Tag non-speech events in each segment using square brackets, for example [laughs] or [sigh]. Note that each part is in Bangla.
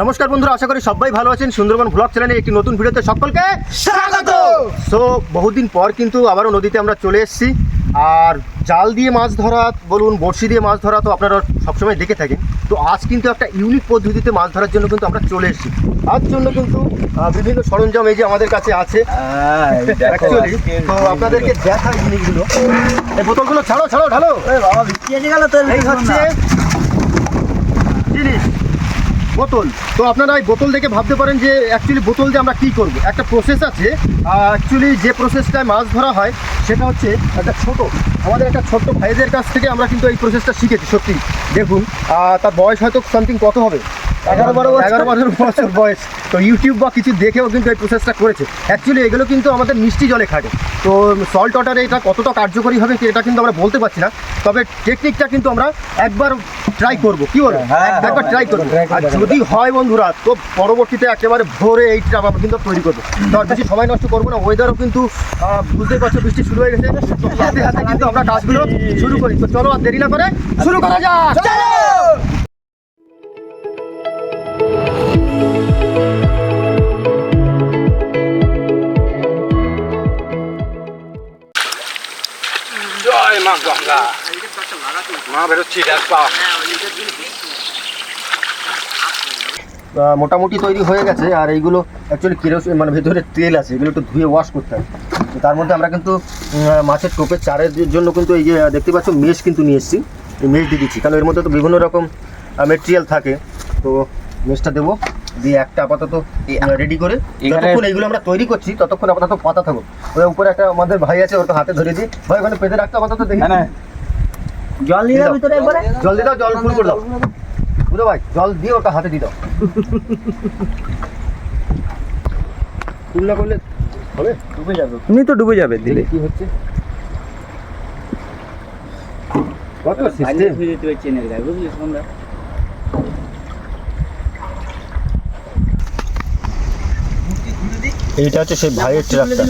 নমস্কার বন্ধুরা আশা করি সবাই ভালো আছেন। সুন্দরবন ব্লগ চ্যানেলে একটি নতুন ভিডিওতে সকলকে স্বাগত। সো বহুদিন পর কিন্তু আবারও নদীতে আমরা চলে এসেছি। আর জাল দিয়ে মাছ ধরা বলুন বড়শি দিয়ে মাছ ধরা তো আপনারা সবসময় দেখে থাকেন। তো আজ কিন্তু একটা ইউনিক পদ্ধতিতে মাছ ধরার জন্য কিন্তু আমরা চলে এসেছি। তার জন্য কিন্তু বিভিন্ন সরঞ্জাম এই যে আমাদের কাছে আছে। তো আপনাদেরকে দেখাই জিনিসগুলো। এই বোতলগুলো ছাড়ো ছাড়ো ঢালো। বাবা গেল তো এই হচ্ছে বোতল। তো আপনারা এই বোতল দেখে ভাবতে পারেন যে অ্যাকচুয়ালি বোতল দিয়ে আমরা কী করব। একটা প্রসেস আছে অ্যাকচুয়ালি যে প্রসেসটায় মাছ ধরা হয়, সেটা হচ্ছে একটা ছোট, আমাদের একটা ছোট্ট ভাইদের কাছ থেকে আমরা কিন্তু এই প্রসেসটা শিখেছি, সত্যি। দেখুন তার বয়স হয়তো সামথিং কত হবে? এগারো বারো এগারো বারো বছর বয়স। তো ইউটিউব বা কিছু দেখেও কিন্তু এই প্রসেসটা করেছে। অ্যাকচুয়ালি এগুলো কিন্তু আমাদের মিষ্টি জলে খাটে। তো সল্ট ওয়াটারে এটা কতটা কার্যকরী হবে এটা কিন্তু আমরা বলতে পারছি না। তবে টেকনিকটা কিন্তু আমরা একবার ট্রাই করব। কি বলব একবার ট্রাই করব। আর যদি হয় বন্ধুরা তো পরবর্তীতে একেবারে ভোরে এইটা আমরা কিন্তু তৈরি করব। তো আর বেশি সময় নষ্ট করব না। ওয়েদারও কিন্তু আহ, বুঝতেই পারছ বৃষ্টি শুরু হয়ে গেছে। হাতে হাতে কিন্তু আমরা কাজগুলো শুরু করি। তো চলো আর দেরি না করে শুরু করা যাক। মা বেরোচ্ছি মোটামুটি তৈরি হয়ে গেছে আর এইগুলো অ্যাকচুয়ালি কেরোসিন মানে ভেতরে তেল আছে এগুলো একটু ধুয়ে ওয়াশ করতে হবে। তো তার মধ্যে আমরা কিন্তু মাছের টোপের চারের জন্য কিন্তু এই যে দেখতে পাচ্ছ মেশ কিন্তু নিয়ে এসেছি। এই মেশ দিয়ে দিচ্ছি কারণ এর মধ্যে তো বিভিন্ন রকম মেটেরিয়াল থাকে। তো মেশটা দেবো দিয়ে একটা আপাতত রেডি করে। যতক্ষণ এইগুলো আমরা তৈরি করছি ততক্ষণ আপাতত পাতা থাকো ওই উপরে একটা আমাদের ভাই আছে ওর হাতে ধরে দিই। ভাই ওখানে পেতে রাখতে আপাতত দেখি। জল নিয়ে যাও। ভিতরে একবারে। জল দিয়ে দাও জল ফুল করে দাও। বুঝো ভাই জল দিয়ে ওটা হাতে দিয়ে দাও। ফুল না করলে হবে? ডুবে যাবে। এমনি তো ডুবে যাবে দিলে। কি হচ্ছে। কত সিস্টেম বুঝলি তোমরা? এইটা হচ্ছে সেই ভাইয়ের ট্রাকটা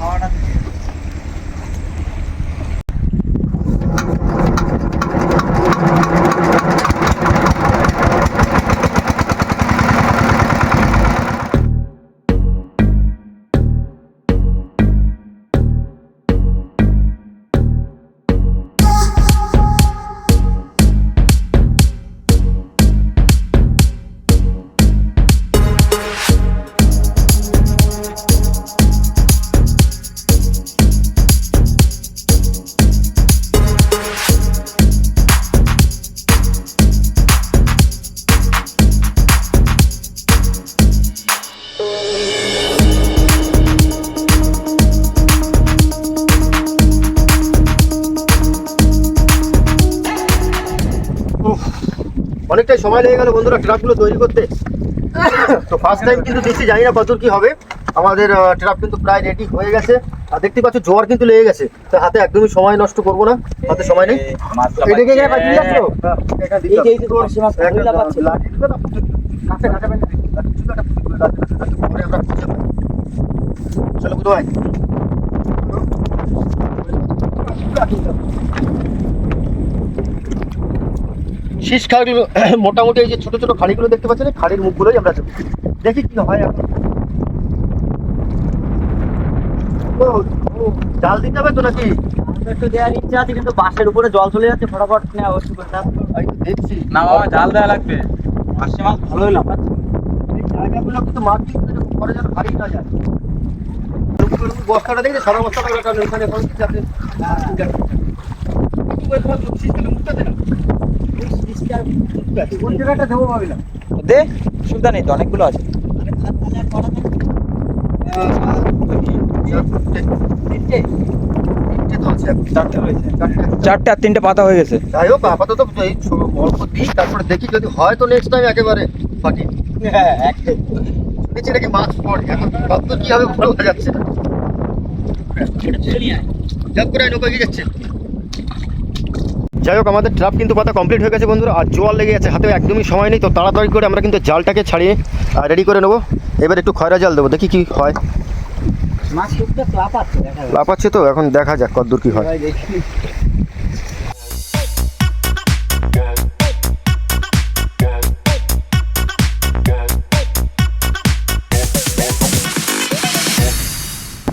ahora সময় লেগে গেল বন্ধুরা ট্রাকগুলো তৈরি করতে। তো ফার্স্ট টাইম কিন্তু দেখছি জানি না কতদূর কি হবে। আমাদের ট্রাক কিন্তু প্রায় রেডি হয়ে গেছে। আর দেখতে পাচ্ছ জোয়ার কিন্তু লেগে গেছে। তো হাতে একদমই সময় নষ্ট করব না। হাতে সময় নেই। চলো বুধ ভাই শীষ খাড়িগুলো [clears throat] মোটামুটি এই যে ছোট ছোট খাড়িগুলো দেখতে পাচ্ছেন খাড়ির মুখগুলোই আমরা। দেখি। কি হয় এখন। জাল দিতে হবে তো নাকি? একটু দেওয়ার ইচ্ছা আছে কিন্তু বাসের উপরে জল চলে যাচ্ছে ফটাফট নেওয়া করে। দেখছি। না বাবা জাল দেওয়া লাগবে। মাসে মাছ ভালোই এই জায়গাগুলো কিন্তু পরে যেন না যায়। বস্তাটা দেখি সারা বস্তাটা ওখানে এখন যাতে কোন জায়গাটা দেবো ভাবিলাম দে অসুবিধা নেই তো অনেকগুলো আছে। চারটে আর তিনটে পাতা হয়ে গেছে। যাই হোক আপাতত এই অল্প দিই তারপরে দেখি যদি হয় তো নেক্সট টাইম একেবারে ফাটি। শুনেছি নাকি মাছ পড়ে এখন কত কি হবে বলা যাচ্ছে। না যাক করে নৌকা এগিয়ে যাচ্ছে। যাই হোক আমাদের ট্রাপ কিন্তু পাতা কমপ্লিট হয়ে গেছে বন্ধুরা আর জল লেগে গেছে হাতে একদমই সময় নেই তো তাড়াতাড়ি করে আমরা কিন্তু জালটাকে ছাড়িয়ে রেডি করে নেব। এবার একটু খয়রা জাল দেবো দেখি কি হয়। লাফাচ্ছে তো এখন দেখা যাক কত দূর কী হয়।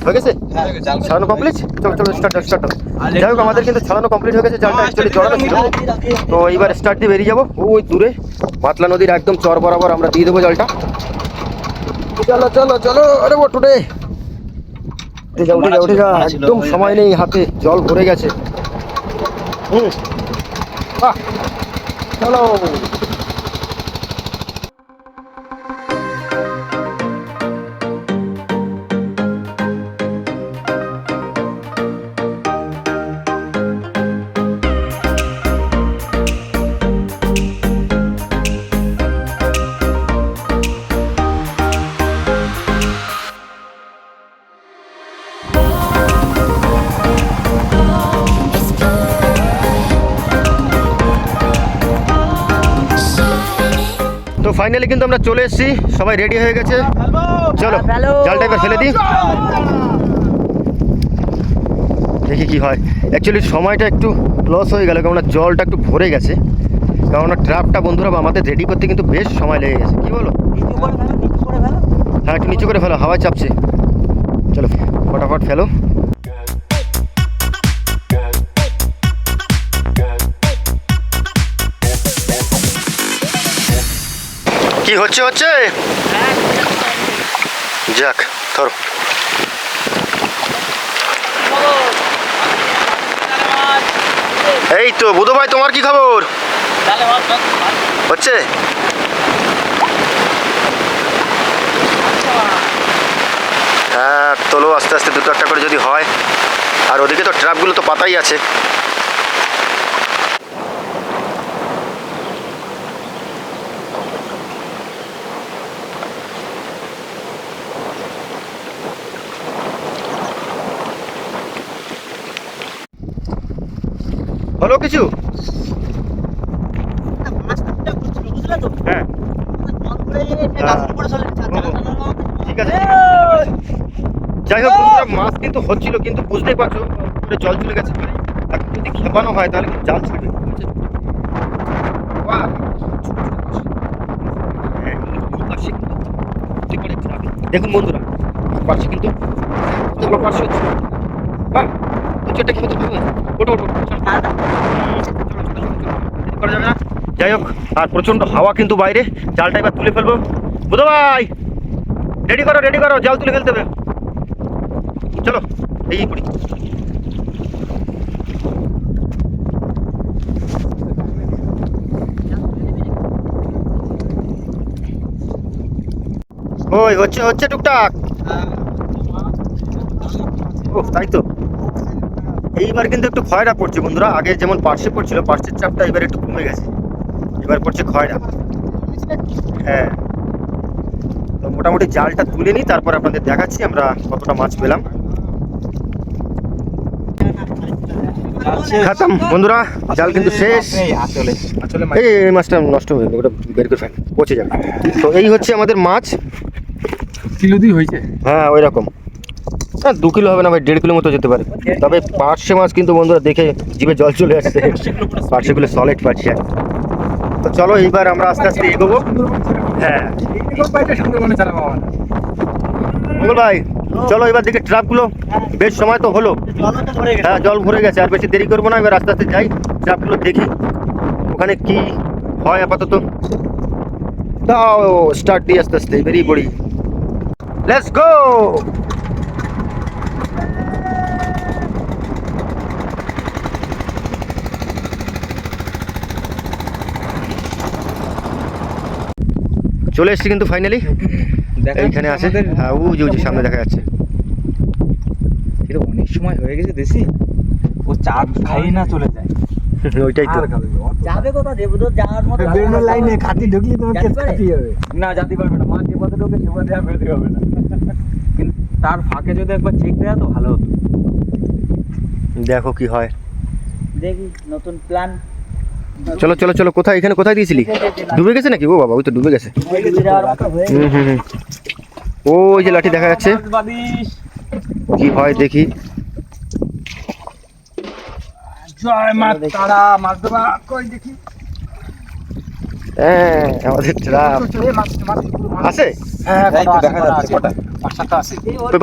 হয়ে গেছে? ছাড়ানো কমপ্লিট চলো চলো স্টার্ট স্টার্ট যাই হোক আমাদের কিন্তু ছাড়ানো কমপ্লিট হয়ে গেছে। জালটা অ্যাকচুয়ালি জড়ানো ছিল। তো এইবার স্টার্ট দিয়ে বেরিয়ে যাব। ওই দূরে। পাতলা নদীর একদম চর বরাবর আমরা দিয়ে দেবো জলটা। চলো চলো চলো। আরে ও টুডে উঠে যা উঠে যা উঠে যা একদম সময় নেই হাতে জল ভরে গেছে। হুম। বাহ। চলো। ফাইনালি কিন্তু আমরা চলে এসেছি। সবাই রেডি হয়ে গেছে। চলো। জালটা এবার ফেলে দিই। দেখি কি হয়। অ্যাকচুয়ালি সময়টা একটু লস হয়ে গেল, কেননা জলটা একটু ভরে গেছে। কেননা ট্রাপটা বন্ধুরা আমাদের রেডি করতে কিন্তু বেশ সময় লেগে গেছে। কি বলো? হ্যাঁ একটু নিচু করে ফেলো হাওয়া চাপছে। চলো, ফটাফট ফেলো। কি হচ্ছে হচ্ছে? যাক, ধরো। এই তো বুধো ভাই, তোমার কি খবর? হচ্ছে? হ্যাঁ তোলো, আস্তে আস্তে, দুটো একটা করে যদি হয়। আর ওদিকে তো ট্রাপগুলো তো পাতাই আছে হলো কিছু মাছ টুকটাক করছিল, বুঝলে তো? হ্যাঁ জল পড়ে গিয়ে সে গাছের উপরে চলে যাচ্ছে, আর জাল টানার মতো। ঠিক আছে যাই হোক মাছ কিন্তু হচ্ছিল, কিন্তু বুঝতেই পারছ জল চলে গেছে যদি খেপানো হয়, তাহলে জাল ছাড়বে! হ্যাঁ। দেখুন বন্ধুরা পাশে কিন্তু পাশে ওটো ওটো করা যাবে না। যাই হোক আর প্রচণ্ড হাওয়া কিন্তু বাইরে। জালটা এবার তুলে ফেলব। বুধ ভাই! রেডি করো রেডি করো জাল তুলে ফেলতে হবে। চলো এই পড়ি ওই হচ্ছে হচ্ছে টুকটাক। ও তাই তো। এইবার কিন্তু একটু খয়রা পড়ছে বন্ধুরা। আগে যেমন পার্শ্বে পড়ছিল পার্শ্বের চাপটা এবার একটু কমে গেছে। এবার পড়ছে খয়রা। হ্যাঁ। তো মোটামুটি জালটা তুলে নিই তারপর আপনাদের দেখাচ্ছি আমরা কতটা মাছ পেলাম। খাতাম। বন্ধুরা জাল কিন্তু শেষ। আসলে আসলে এই এই মাছটা নষ্ট হয়ে যাবে ওটা বের করে ফেল পচে যাবে। তো এই হচ্ছে আমাদের মাছ। কিলো দুই হয়েছে। হ্যাঁ ওই রকম। হ্যাঁ দু কিলো হবে না, ভাই, দেড় কিলো মতো যেতে পারে। তবে পার্শে মাছ কিন্তু বন্ধুরা দেখে জিভে জল চলে আসছে। পার্শেগুলো সলিড পাচ্ছি। তো চলো, এইবার আমরা আস্তে আস্তে এগোবো। হ্যাঁ। ভাই, চলো, এবার দিকে ট্রাপগুলো বেশ সময় তো হলো। হ্যাঁ জল ভরে গেছে, আর বেশি দেরি করব না, এবার আস্তে আস্তে যাই ট্রাপগুলো দেখি। ওখানে কি হয় আপাতত। দাও স্টার্ট দিয়ে আস্তে আস্তে, বেরিয়ে পড়ি। লেটস গো চলে এসেছি কিন্তু ফাইনালি এইখানে আছে। হ্যাঁ ও যে ওই সামনে দেখা যাচ্ছে। এটা অনেক সময় হয়ে গেছে দেশি। ও চার খাই না চলে যায়। ওইটাই তো। যাবে কোথা দেবো যাওয়ার মতো বেরোনোর লাইনে খাতি ঢুকলি তোমার কেস খাতি হবে। না পারবে না। মাছ যে পথে ঢোকে সে পথে আর বেরোতে হবে না। কিন্তু তার ফাঁকে যদি একবার চেক দেয় তো ভালো হতো। দেখো কি হয়। দেখি নতুন প্ল্যান চলো চলো চলো কোথায় এখানে কোথায় দিয়েছিলি? ডুবে গেছে নাকি? ও বাবা ওই তো ডুবে গেছে। হুম হুম হুম। ওই যে লাঠি দেখা যাচ্ছে। কি হয় দেখি। জয় মা তারা মাছ দেবা কই দেখি? হ্যাঁ আমাদের ট্রাপ আছে? হ্যাঁ দেখা যাচ্ছে কটা।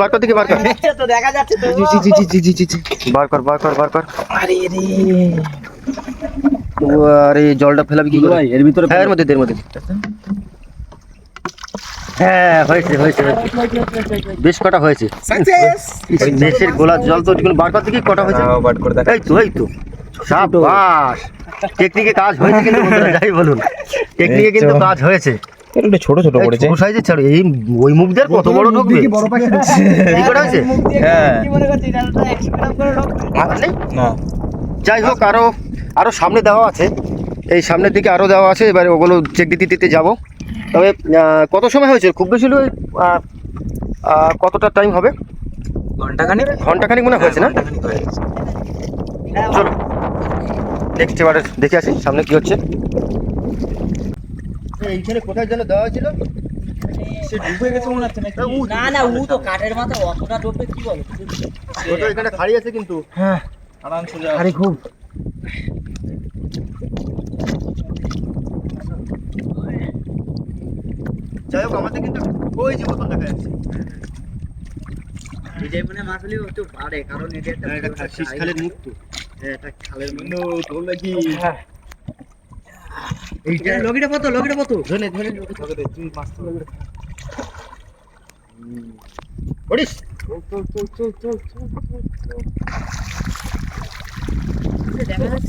বার কর দিকে বার কর। তো দেখা যাচ্ছে তো। জি জি জি জি জি জি জি। বার কর বার কর বার কর। আরে রে। ও, আরে জলটা ফেলাবি কি করে? এর ভিতরে হ্যাঁ এর মধ্যে এর মধ্যে হ্যাঁ হয়েছে হয়েছে বেশ কটা হয়েছে। ইস, মেষের গোলার জল তো বার কর দিকে কটা হয়েছে। বাট করে দেখা এই তো এই তো। সাবাস! টেকনিকে কাজ হয়েছে কিন্তু [laughs] যাই বলুন। টেকনিকে কিন্তু কাজ হয়েছে। একটু ছোট ছোট সাইজের ছাড়ো এই ওই মুখ দিয়ে কত বড় ঢুকবে বড় পাখি এই কটা হয়েছে? হ্যাঁ। কি মনে করছিস এটা তো একশো গ্রাম করে রাখব। না যাই হোক আরও আরও সামনে দেওয়া আছে। এই সামনের দিকে আরও দেওয়া আছে এবারে ওগুলো চেক দিতে দিতে যাব। তবে কত সময় হয়েছে? খুব বেশি হলে কতটা টাইম হবে? ঘণ্টা খানিক ঘন্টাখানিক মনে হয় হয়েছে না? চলো নেক্সট এবারে দেখে আসি সামনে কি হচ্ছে। এইখানে কোথায় যেন দেওয়া হয়েছিল সে ডুবে গেছে মনে হচ্ছে না না ও তো কাঠের মাথা অতটা ডোবে কি বলো? ওটা এখানে খালি আছে কিন্তু। হ্যাঁ আরামসে যাও। আরে খুব। যাই হোক আমাদের কিন্তু ওই যে বোতল দেখা যাচ্ছে। এই মানে মাছ হলেও একটু বাড়ে কারণ এটা একটা এটা খা- শীষখালের মুখ হ্যাঁ, এটা খালের নো তোর নাকি এইটা লগিটা কত লগিটা কত ধরে ধরে পড়িস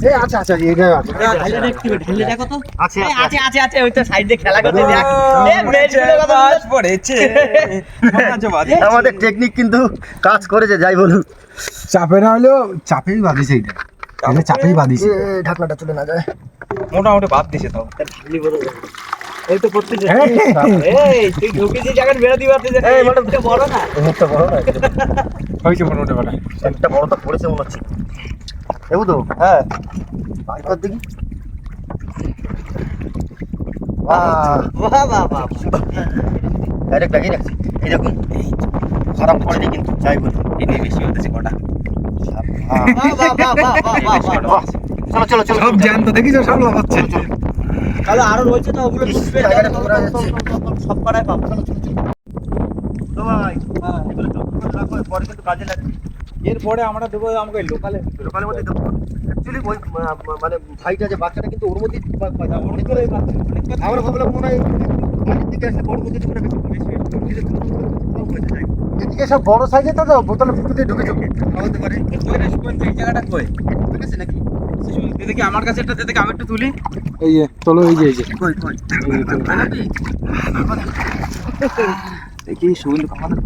এই আচ্ছা আচ্ছা এটা আছে। ঢালে দেখতে হবে ঢালে দেখো তো। আছে আছে, আছে আছে আছে ওই তো সাইড খেলা করতে দেখ। এ মেজগুলো কত পড়েছে। [laughs] আমাদের টেকনিক কিন্তু কাজ করেছে যাই বলুন। চাপে না হলেও চাপেই বাঁধিছে এটা এটা চাপেই বাঁধিছে ঢাকনাটা চলে না যায়। মোটামুটি বাদ দিছে তাও। এই তো হ্যাঁ। এই তুই ঢুকেছিস এখন বেরো দিবা তুই এই বড় না। মুখটা বড় না হয়েছে মোটামুটি একটা বড় তো পড়েছে মনে হচ্ছে। দেবো তো হ্যাঁ। বাই কর দেখি। বাহ। বাহ বাহ ডাইরেক্ট লাগিয়ে রাখছি। এই দেখুন খারাপ পড়েনি কিন্তু যাই বলুন। এনে বেশি হতেছে কটা? হ্যাঁ। বাহ বাহ বাহ বাহ বাহ বাহ। বাহ, চলো চলো চলো। সব জ্যান্ত দেখিস সব লাগাচ্ছে তাহলে আরও রয়েছে তো ওগুলো জায়গাটা ঘোরা সব করাই পাবো। তো ভাই এগুলো যতক্ষণ রাখো, পরে কিন্তু কাজে লাগবে। এরপরে আমরা দেবো আমাকে লোকালে লোকালের মধ্যে দেবো। অ্যাকচুয়ালি ওই মানে ভাইটা যে বাচ্চাটা কিন্তু ওর মধ্যেই আমরা ভাবলাম মনে হয় দিকে আসলে বড় মধ্যে ঢুকে। এদিকে সব বড় সাইজে তো ভিতর দিয়ে ঢুকে চোখে হতে পারে এই জায়গাটা কই? ঠিক আছে নাকি দেখি আমার কাছে একটা দেখি আমি একটু তুলি। এই যে চলো এই যে এই যে। কই কই? দেখি সুগন্ধ খাওয়ানো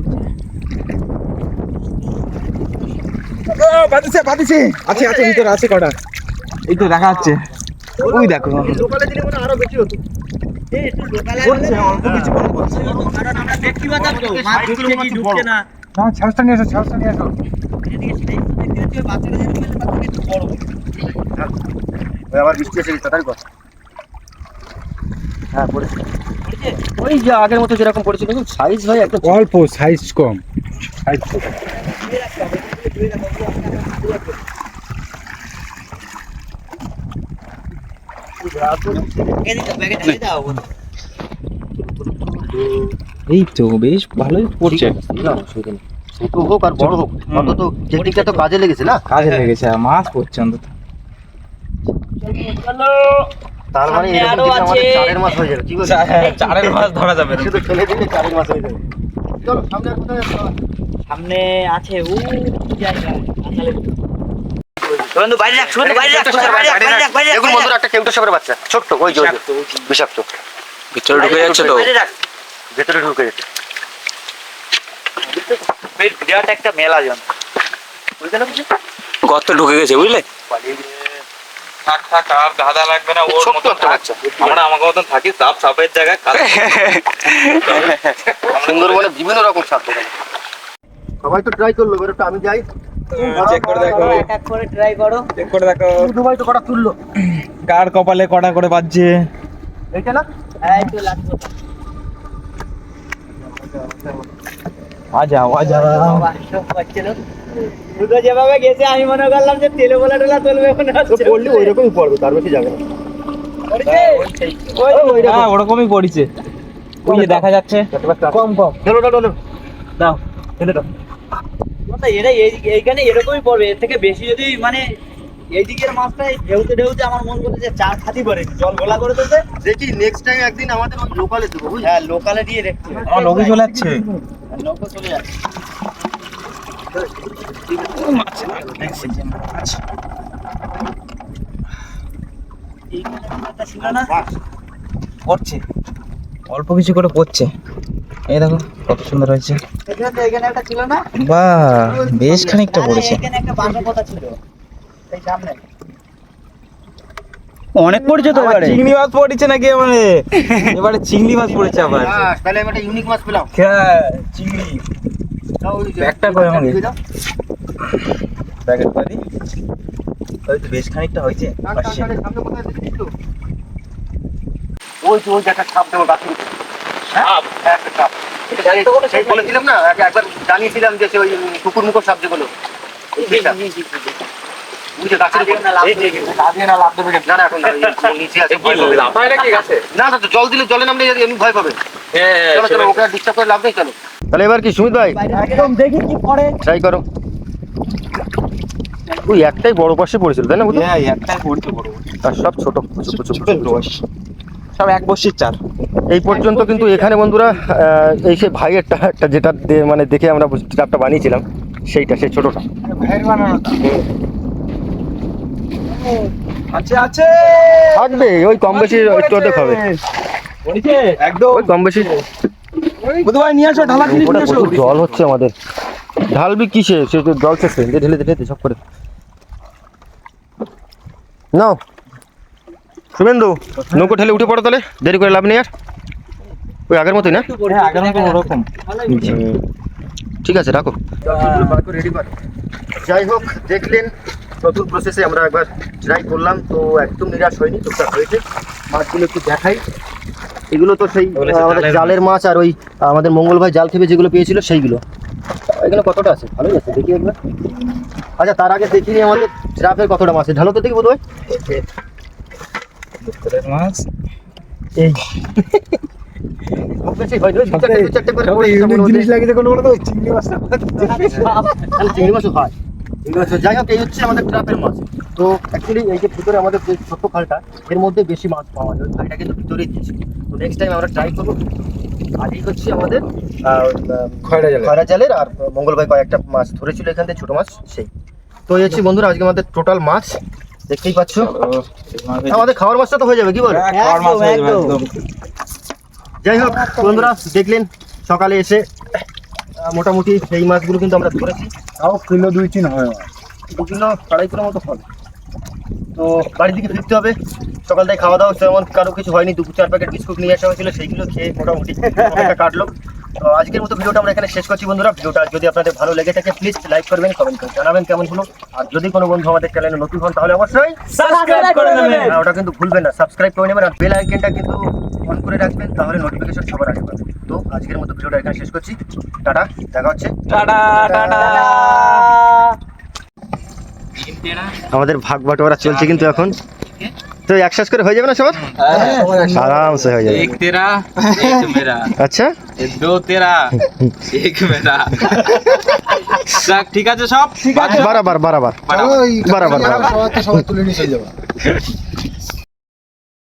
বাদিছে বাদিছে আছে আছে ভিতরে আছে কটা। এই তো দেখা যাচ্ছে। ওই দেখো। লোকালে দিলে মনে আরও বেশি হতো ছাড়টা নিয়ে এসো ছাড়টা নিয়ে এসো। আবার বৃষ্টি এসে গেছে তাড়াতাড়ি কর হ্যাঁ পড়েছে। ওই যে আগের মতো যেরকম পড়েছিল কিন্তু সাইজ ভাই একটা অল্প সাইজ কম। সাইজ এদিকে দাও, ব্যাগে ঢেলে দাও এই তো বেশ ভালোই পড়ছে। না অসুবিধা নেই। ছোট হোক আর বড় হোক। অন্তত টেকনিকটা তো কাজে লেগেছে না? কাজে লেগেছে আর মাছ পড়ছে অন্তত। তার মানে এরকম আমাদের। চারের মাছ হয়ে যাবে ঠিক আছে? হ্যাঁ, চারের মাছ ধরা যাবে শুধু ফেলে দিলে চারের মাছ হয়ে যাবে। চলো সামনে কোথায় সামনে আছে আসালে বন্ধু বাইরে রাখ বন্ধু বাইরে রাখ বাইরে রাখ বাইরে রাখ বাইরে রাখ দেখুন বন্ধুরা একটা কেউটো সাপের বাচ্চা ছোট্ট ওই যে বিষাক্ত ভিতরে ঢুকে যাচ্ছে তো। বাইরে রাখ। ভেতরে ঢুকে গেছে বিরাট একটা মেলা জন। গর্ত ঢুকে গেছে বুঝলে? থাক থাক আর ধাঁধা লাগবে না ওর মতো একটা থাক। বাচ্চা। আমরা আমাকে মতন থাকি সাপ সাপের জায়গায় [laughs] সুন্দরবনে বিভিন্ন রকম সাপ সবাই তো ট্রাই করল এবার আমি যাই। চেক করে দেখো। এক এক করে ট্রাই করো। চেক করে দেখো। দুবাই তো কটা তুললো। কার কপালে কটা করে বাজছে? এইটা না? হ্যাঁ একটু লাগবে আজা আজা দুটো যেভাবে গেছে আমি মনে করলাম যে তেলে বলা টেলা তুলবে মনে তো হচ্ছে পড়লে ওই রকমই পড়বে তার বেশি যাবে না। হ্যাঁ ওরকমই পড়িছে। দেখা যাচ্ছে। কম কম। দাও। দাও। এরা এই- এইখানে এরকমই পড়বে। এর থেকে বেশি যদি মানে এই দিকের মাছটা ঢেউতে ঢেউতে আমার মন করছে যে চার খাতি পড়ে। জল গোলা করে দিতে দেখি নেক্সট টাইম একদিন আমাদের ওই লোকালে দেবো বুঝলি? হ্যাঁ লোকালে দিয়ে দেখতে আমার লোকে চলে যাচ্ছে। নৌকো চলে যাচ্ছে। পড়ছে। অল্প কিছু করে পড়ছে। এই দেখো কত সুন্দর হয়েছে। এখানে একটা ছিল না? বাহ বেশ খানিকটা পড়েছে। এখানে একটা বাঁকা কথা ছিল। অনেক পড়ছে তো আবার চিংড়ি মাছ পড়েছে নাকি এবারে? [laughs] এবারে চিংড়ি মাছ পড়েছে আবার। তাহলে আমি একটা ইউনিক মাছ পেলাম। হ্যাঁ চিংড়ি। যে- ব্যাগটা করে আমাকে। প্যাকেট করে দিই ওই তো বেশ খানিকটা হয়েছে? ওই তো ওই একটা ছাপ দেবো গাছের হ্যাঁ, একটা ছাপ। বলেছিলাম না একবার জানিয়েছিলাম যে ওই কুকুর মুখর সাপ যেগুলো জল দিলে জলে নামলে এমনি ভয় পাবে। নেই চলো। তাহলে এবার কি সুমিত ভাই? একদম দেখি কি পড়ে। ট্রাই করো। ওই একটাই বড় পাশে পড়েছিল তাই না বুঝলি হ্যাঁ একটাই পড়ছে বড় আর সব ছোট ছোট কুচু সব এক বসির চার। এই পর্যন্ত কিন্তু এখানে বন্ধুরা এই সে ভাইয়ের একটা যেটা মানে দেখে আমরা ট্রাপটা বানিয়েছিলাম সেইটা সেই ছোটটা। আছে আছে। থাকবে ওই কম বেশি একটু অর্ধেক হবে। একদম। ওই কম বেশি। ভাই নিয়ে আসো ঢালা জল হচ্ছে আমাদের। ঢালবি কিসে? সে তো জল শেষ হয়ে ঢেলে ঢেলে সব করে। নাও। শুভেন্দু নৌকো ঠেলে উঠে পড়ো তাহলে। দেরি করে লাভ নেই আর। ওই আগের মতোই না? হ্যাঁ আগের মতো ওরকম। ঠিক আছে রাখো। যাই হোক দেখলেন নতুন প্রসেসে আমরা একবার ট্রাই করলাম তো একদম নিরাশ হয়নি টুকটাক হয়েছে। মাছগুলো একটু দেখাই। এগুলো তো সেই আমাদের জালের মাছ। আর ওই আমাদের মঙ্গল ভাই জাল থেকে যেগুলো পেয়েছিল সেইগুলো। এখানে কতটা আছে? ভালোই আছে দেখি একবার। আচ্ছা তার আগে দেখিনি আমাদের ট্রাপের কতটা মাছ আছে। ঢালো তো দেখি বোধ হয় মাছ এই। [laughs] চিংড়ি মাছটা তাহলে চিংড়ি মাছও হয়। চিংড়ি মাছ হয়। যাই হোক এই হচ্ছে আমাদের ট্রাপের মাছ। তো অ্যাকচুয়ালি এই যে ভিতরে আমাদের যে ছোট্ট খালটা এর মধ্যে বেশি মাছ পাওয়া যায়। খালটা কিন্তু ভিতরেই দিয়েছে। তো নেক্সট টাইম আমরা ট্রাই করব। আর এই হচ্ছে আমাদের খয়রা জালে খয়রা জালের আর মঙ্গল ভাই কয়েকটা মাছ ধরেছিল এখান থেকে ছোট মাছ সেই। তো এই হচ্ছে বন্ধুরা আজকে আমাদের টোটাল মাছ। দেখতেই পাচ্ছ। আমাদের খাওয়ার মাছটা তো হয়ে যাবে কি বল হ্যাঁ, খাওয়ার মাছ হয়ে যাবে একদম যাই হোক বন্ধুরা দেখলেন সকালে এসে মোটামুটি সেই মাছগুলো কিন্তু আমরা ধরেছি। তাও কিলো দুই তিন হয়। দু কিলো আড়াই কিলো মতো ফল তো বাড়ির দিকে ফিরতে হবে। সকাল থেকে খাওয়া দাওয়া তেমন কারও কিছু হয়নি দু চার প্যাকেট বিস্কুট নিয়ে আসা হয়েছিল সেইগুলো খেয়ে মোটামুটি কাটলো। তো আজকের মতো ভিডিওটা আমরা এখানে শেষ করছি বন্ধুরা। ভিডিওটা যদি আপনাদের ভালো লেগে থাকে প্লিজ লাইক করবেন কমেন্ট করে জানাবেন কেমন হলো। আর যদি কোনো বন্ধু আমাদের চ্যানেলে নতুন হন তাহলে অবশ্যই সাবস্ক্রাইব করে নেবেন হ্যাঁ, ওটা কিন্তু ভুলবেন না। সাবস্ক্রাইব করে নেবেন আর বেল আইকনটা কিন্তু অন করে রাখবেন তাহলে নোটিফিকেশন সবার আগে পাবেন তো আজকের মতো ভিডিওটা এখানে শেষ করছি। টাটা দেখা হচ্ছে। টাটা। টাটা। আমাদের ভাগ বাটোয়ারা চলছে কিন্তু এখন। তো এক শেষ করে হয়ে যাবে না সবার? আরামসে হয়ে যাবে। এক তেরা এক মেরা। আচ্ছা? দো তেরা এক মেরা। ঠিক আছে সব? বারাবার বারাবার। বারাবার। বারাবার সবাই তুলে নিয়ে চলে যাবে।